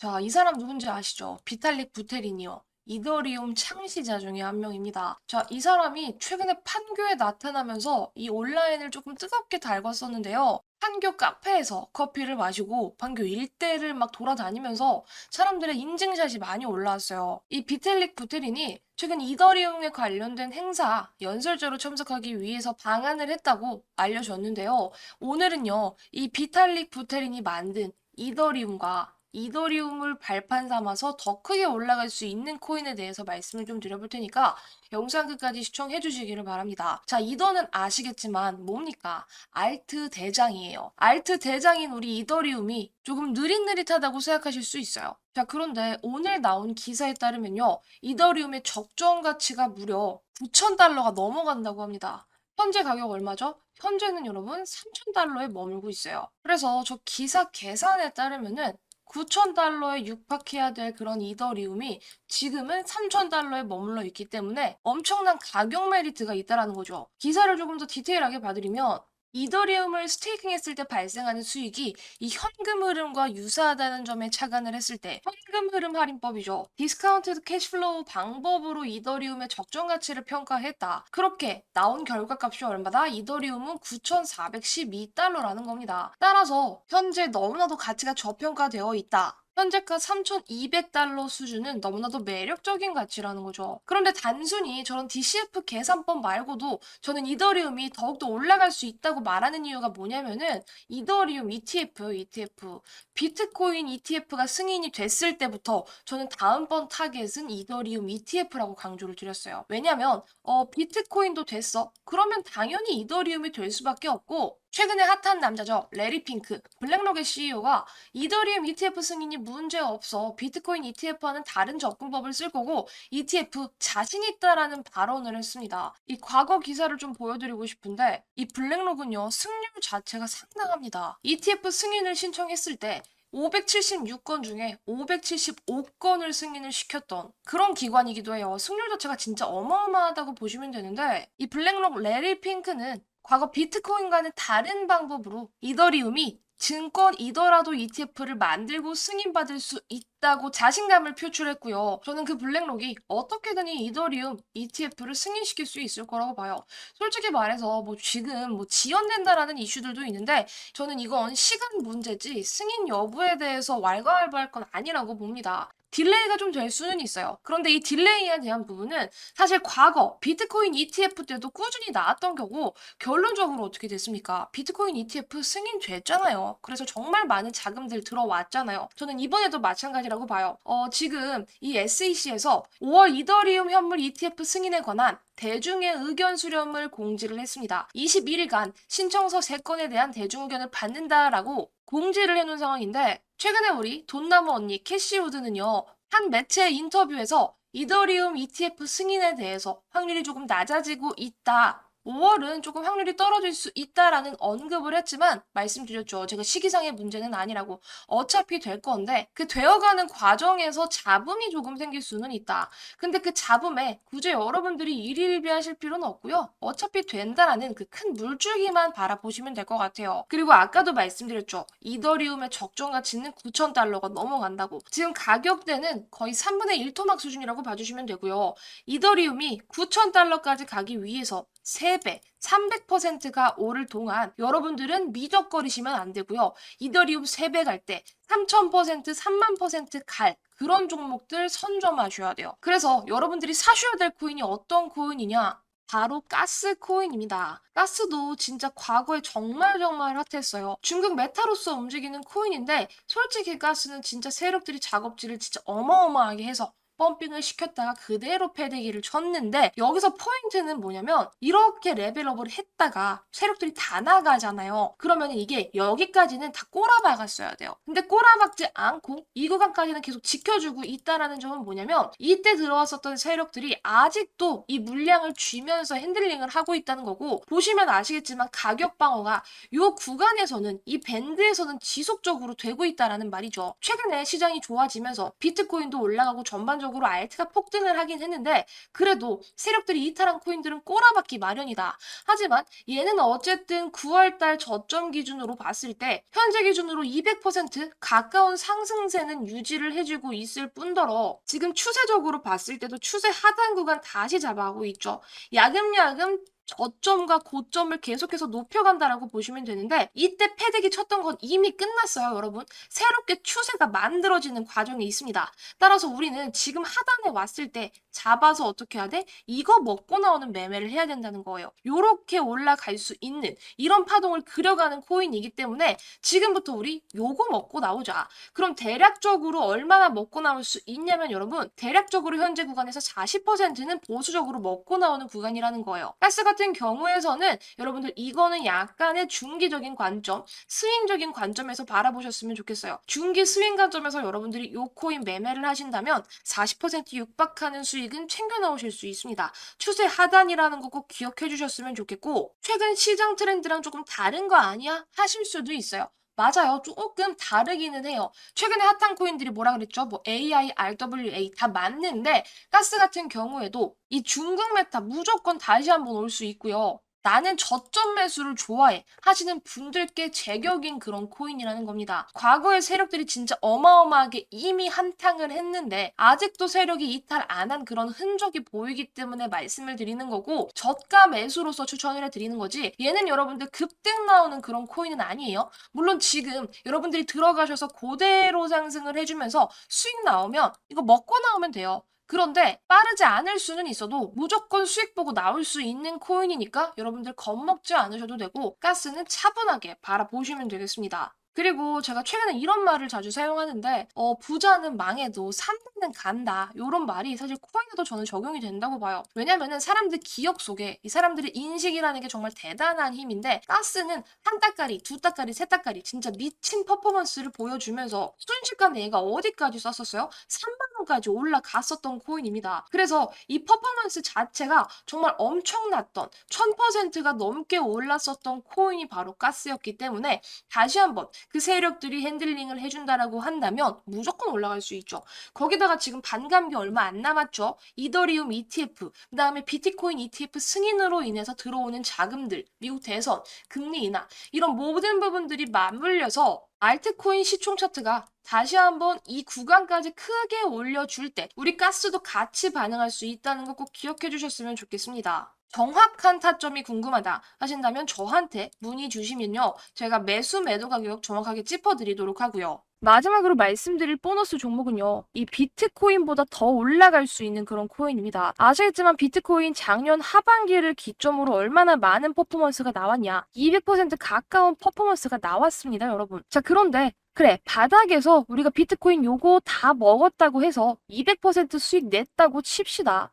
자, 이 사람 누군지 아시죠? 비탈릭 부테린이요. 이더리움 창시자 중에 한 명입니다. 자, 이 사람이 최근에 판교에 나타나면서 이 온라인을 조금 뜨겁게 달궜었는데요. 판교 카페에서 커피를 마시고 판교 일대를 막 돌아다니면서 사람들의 인증샷이 많이 올라왔어요. 이 비텔릭 부테린이 최근 이더리움에 관련된 행사 연설자로 참석하기 위해서 방한을 했다고 알려졌는데요. 오늘은요, 이 비탈릭 부테린이 만든 이더리움과 이더리움을 발판 삼아서 더 크게 올라갈 수 있는 코인에 대해서 말씀을 좀 드려볼 테니까 영상 끝까지 시청해 주시기를 바랍니다. 자, 이더는 아시겠지만 뭡니까? 알트 대장이에요. 알트 대장인 우리 이더리움이 조금 느릿느릿하다고 생각하실 수 있어요. 자, 그런데 오늘 나온 기사에 따르면요. 이더리움의 적정 가치가 무려 9,000달러가 넘어간다고 합니다. 현재 가격 얼마죠? 현재는 여러분 3,000달러에 머물고 있어요. 그래서 저 기사 계산에 따르면은 9,000달러에 육박해야 될 그런 이더리움이 지금은 3,000달러에 머물러 있기 때문에 엄청난 가격 메리트가 있다라는 거죠. 기사를 조금 더 디테일하게 봐드리면 이더리움을 스테이킹 했을 때 발생하는 수익이 이 현금 흐름과 유사하다는 점에 착안을 했을 때 현금 흐름 할인법이죠. 디스카운트드 캐시플로우 방법으로 이더리움의 적정 가치를 평가했다. 그렇게 나온 결과값이 얼마다? 이더리움은 9,412달러라는 겁니다. 따라서 현재 너무나도 가치가 저평가되어 있다. 현재가 3,200달러 수준은 너무나도 매력적인 가치라는 거죠. 그런데 단순히 저런 DCF 계산법 말고도 저는 이더리움이 더욱더 올라갈 수 있다고 말하는 이유가 뭐냐면은 이더리움 ETF, ETF, 비트코인 ETF가 승인이 됐을 때부터 저는 다음번 타겟은 이더리움 ETF라고 강조를 드렸어요. 왜냐면 어, 비트코인도 됐어. 그러면 당연히 이더리움이 될 수밖에 없고 최근에 핫한 남자죠. 레리 핑크, 블랙록의 CEO가 이더리움 ETF 승인이 문제 없어. 비트코인 ETF와는 다른 접근법을 쓸 거고 ETF 자신 있다라는 발언을 했습니다. 이 과거 기사를 좀 보여드리고 싶은데 이 블랙록은요 승률 자체가 상당합니다. ETF 승인을 신청했을 때 576건 중에 575건을 승인을 시켰던 그런 기관이기도 해요. 승률 자체가 진짜 어마어마하다고 보시면 되는데 이 블랙록 레리 핑크는 과거 비트코인과는 다른 방법으로 이더리움이 증권 이더라도 ETF를 만들고 승인받을 수 있다고 자신감을 표출했고요. 저는 그 블랙록이 어떻게든 이 이더리움 ETF를 승인시킬 수 있을 거라고 봐요. 솔직히 말해서 뭐 지금 뭐 지연된다라는 이슈들도 있는데 저는 이건 시간 문제지 승인 여부에 대해서 왈가왈부할 건 아니라고 봅니다. 딜레이가 좀 될 수는 있어요. 그런데 이 딜레이에 대한 부분은 사실 과거 비트코인 ETF 때도 꾸준히 나왔던 거고 결론적으로 어떻게 됐습니까? 비트코인 ETF 승인됐잖아요. 그래서 정말 많은 자금들 들어왔잖아요. 저는 이번에도 마찬가지라고 봐요. 어, 지금 이 SEC에서 5월 이더리움 현물 ETF 승인에 관한 대중의 의견 수렴을 공지를 했습니다. 21일간 신청서 3건에 대한 대중 의견을 받는다라고 공지를 해놓은 상황인데 최근에 우리 돈나무 언니 캐시우드는요 한 매체 인터뷰에서 이더리움 ETF 승인에 대해서 확률이 조금 낮아지고 있다. 5월은 조금 확률이 떨어질 수 있다라는 언급을 했지만 말씀드렸죠. 제가 시기상의 문제는 아니라고. 어차피 될 건데 그 되어가는 과정에서 잡음이 조금 생길 수는 있다. 근데 그 잡음에 굳이 여러분들이 일일비하실 필요는 없고요. 어차피 된다라는 그 큰 물줄기만 바라보시면 될 것 같아요. 그리고 아까도 말씀드렸죠. 이더리움의 적정 가치는 9,000달러가 넘어간다고. 지금 가격대는 거의 3분의 1 토막 수준이라고 봐주시면 되고요. 이더리움이 9,000달러까지 가기 위해서 3배, 300%가 오를 동안 여러분들은 미적거리시면 안 되고요. 이더리움 3배 갈 때 3,000%, 3만 %갈 그런 종목들 선점하셔야 돼요. 그래서 여러분들이 사셔야 될 코인이 어떤 코인이냐? 바로 가스 코인입니다. 가스도 진짜 과거에 정말 정말 핫했어요. 중국 메타로서 움직이는 코인인데 솔직히 가스는 진짜 세력들이 작업질을 진짜 어마어마하게 해서 펌핑을 시켰다가 그대로 패대기를 쳤는데 여기서 포인트는 뭐냐면 이렇게 레벨업을 했다가 세력들이 다 나가잖아요. 그러면 이게 여기까지는 다 꼬라박았어야 돼요. 근데 꼬라박지 않고 이 구간까지는 계속 지켜주고 있다라는 점은 뭐냐면 이때 들어왔었던 세력들이 아직도 이 물량을 쥐면서 핸들링을 하고 있다는 거고 보시면 아시겠지만 가격 방어가 이 구간에서는 이 밴드에서는 지속적으로 되고 있다라는 말이죠. 최근에 시장이 좋아지면서 비트코인도 올라가고 전반적으로 대략적으로 알트가 폭등을 하긴 했는데 그래도 세력들이 이탈한 코인들은 꼬라박기 마련이다. 하지만 얘는 어쨌든 9월달 저점 기준으로 봤을 때 현재 기준으로 200% 가까운 상승세는 유지를 해주고 있을 뿐더러 지금 추세적으로 봤을 때도 추세 하단 구간 다시 잡아가고 있죠. 야금야금 저점과 고점을 계속해서 높여간다라고 보시면 되는데 이때 패대기 쳤던 건 이미 끝났어요, 여러분. 새롭게 추세가 만들어지는 과정이 있습니다. 따라서 우리는 지금 하단에 왔을 때 잡아서 어떻게 해야 돼? 이거 먹고 나오는 매매를 해야 된다는 거예요. 요렇게 올라갈 수 있는 이런 파동을 그려가는 코인이기 때문에 지금부터 우리 요거 먹고 나오자. 그럼 대략적으로 얼마나 먹고 나올 수 있냐면 여러분 대략적으로 현재 구간에서 40%는 보수적으로 먹고 나오는 구간이라는 거예요. 가스 같은 경우에서는 여러분들 이거는 약간의 중기적인 관점, 스윙적인 관점에서 바라보셨으면 좋겠어요. 중기 스윙 관점에서 여러분들이 요 코인 매매를 하신다면 40% 육박하는 수익은 챙겨 나오실 수 있습니다. 추세 하단이라는 거 꼭 기억해 주셨으면 좋겠고 최근 시장 트렌드랑 조금 다른 거 아니야? 하실 수도 있어요. 맞아요. 조금 다르기는 해요. 최근에 핫한 코인들이 뭐라 그랬죠? 뭐 AI, RWA 다 맞는데 가스 같은 경우에도 이 중국 메타 무조건 다시 한번 올 수 있고요. 나는 저점 매수를 좋아해 하시는 분들께 제격인 그런 코인이라는 겁니다. 과거의 세력들이 진짜 어마어마하게 이미 한탕을 했는데 아직도 세력이 이탈 안 한 그런 흔적이 보이기 때문에 말씀을 드리는 거고 저가 매수로서 추천을 해드리는 거지 얘는 여러분들 급등 나오는 그런 코인은 아니에요. 물론 지금 여러분들이 들어가셔서 그대로 상승을 해주면서 수익 나오면 이거 먹고 나오면 돼요. 그런데 빠르지 않을 수는 있어도 무조건 수익 보고 나올 수 있는 코인이니까 여러분들 겁먹지 않으셔도 되고 가스는 차분하게 바라보시면 되겠습니다. 그리고 제가 최근에 이런 말을 자주 사용하는데 어, 부자는 망해도 산다는 간다 이런 말이 사실 코인에도 저는 적용이 된다고 봐요. 왜냐면은 사람들 기억 속에 이 사람들의 인식이라는 게 정말 대단한 힘인데 가스는 한 따까리, 두 따까리, 세 따까리 진짜 미친 퍼포먼스를 보여주면서 순식간에 얘가 어디까지 썼었어요? 3만 원까지 올라갔었던 코인입니다. 그래서 이 퍼포먼스 자체가 정말 엄청났던 1000%가 넘게 올랐었던 코인이 바로 가스였기 때문에 다시 한번 그 세력들이 핸들링을 해준다라고 한다면 무조건 올라갈 수 있죠. 거기다가 지금 반감기 얼마 안 남았죠. 이더리움 ETF, 그 다음에 비트코인 ETF 승인으로 인해서 들어오는 자금들, 미국 대선, 금리 인하 이런 모든 부분들이 맞물려서 알트코인 시총 차트가 다시 한번 이 구간까지 크게 올려줄 때 우리 가스도 같이 반응할 수 있다는 거 꼭 기억해 주셨으면 좋겠습니다. 정확한 타점이 궁금하다 하신다면 저한테 문의 주시면요. 제가 매수 매도 가격 정확하게 짚어드리도록 하고요. 마지막으로 말씀드릴 보너스 종목은요. 이 비트코인보다 더 올라갈 수 있는 그런 코인입니다. 아시겠지만 비트코인 작년 하반기를 기점으로 얼마나 많은 퍼포먼스가 나왔냐. 200% 가까운 퍼포먼스가 나왔습니다, 여러분. 자, 그런데 그래, 바닥에서 우리가 비트코인 요거 다 먹었다고 해서 200% 수익 냈다고 칩시다.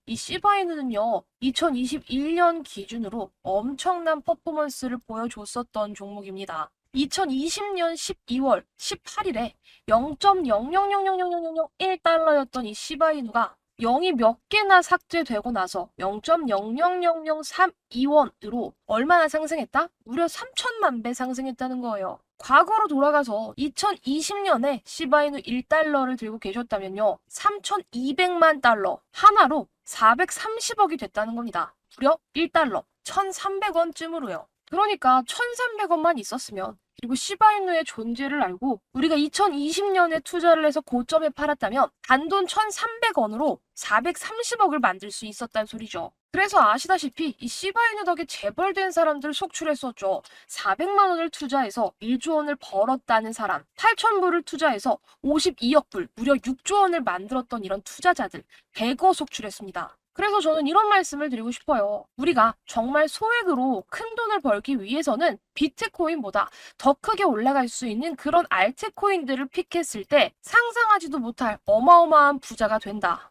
이 시바이는요, 2021년 기준으로 엄청난 퍼포먼스를 보여줬었던 종목입니다. 2020년 12월 18일에 0.0000001달러였던 이 시바이누가 0이 몇 개나 삭제되고 나서 0.000032원으로 얼마나 상승했다? 무려 3천만 배 상승했다는 거예요. 과거로 돌아가서 2020년에 시바이누 1달러를 들고 계셨다면요. 3,200만 달러 하나로 430억이 됐다는 겁니다. 무려 1달러 1,300원쯤으로요. 그러니까 1,300원만 있었으면 그리고 시바이누의 존재를 알고 우리가 2020년에 투자를 해서 고점에 팔았다면 단돈 1,300원으로 430억을 만들 수 있었다는 소리죠. 그래서 아시다시피 이 시바이누 덕에 재벌된 사람들 속출했었죠. 400만 원을 투자해서 1조 원을 벌었다는 사람, 8천 불을 투자해서 52억 불, 무려 6조 원을 만들었던 이런 투자자들 100억 속출했습니다. 그래서 저는 이런 말씀을 드리고 싶어요. 우리가 정말 소액으로 큰 돈을 벌기 위해서는 비트코인보다 더 크게 올라갈 수 있는 그런 알트코인들을 픽했을 때 상상하지도 못할 어마어마한 부자가 된다.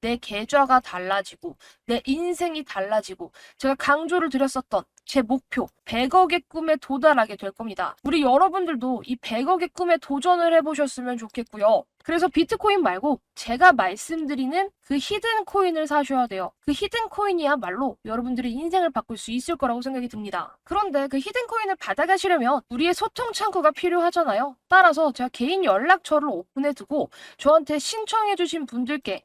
내 계좌가 달라지고 내 인생이 달라지고 제가 강조를 드렸었던 제 목표 100억의 꿈에 도달하게 될 겁니다. 우리 여러분들도 이 100억의 꿈에 도전을 해보셨으면 좋겠고요. 그래서 비트코인 말고 제가 말씀드리는 그 히든 코인을 사셔야 돼요. 그 히든 코인이야말로 여러분들의 인생을 바꿀 수 있을 거라고 생각이 듭니다. 그런데 그 히든 코인을 받아가시려면 우리의 소통 창구가 필요하잖아요. 따라서 제가 개인 연락처를 오픈해 두고 저한테 신청해 주신 분들께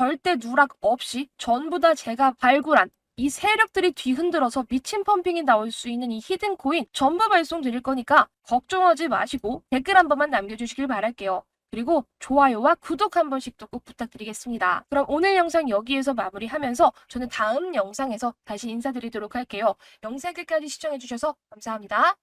절대 누락 없이 전부 다 제가 발굴한 이 세력들이 뒤흔들어서 미친 펌핑이 나올 수 있는 이 히든 코인 전부 발송 드릴 거니까 걱정하지 마시고 댓글 한 번만 남겨주시길 바랄게요. 그리고 좋아요와 구독 한 번씩도 꼭 부탁드리겠습니다. 그럼 오늘 영상 여기에서 마무리하면서 저는 다음 영상에서 다시 인사드리도록 할게요. 영상 끝까지 시청해주셔서 감사합니다.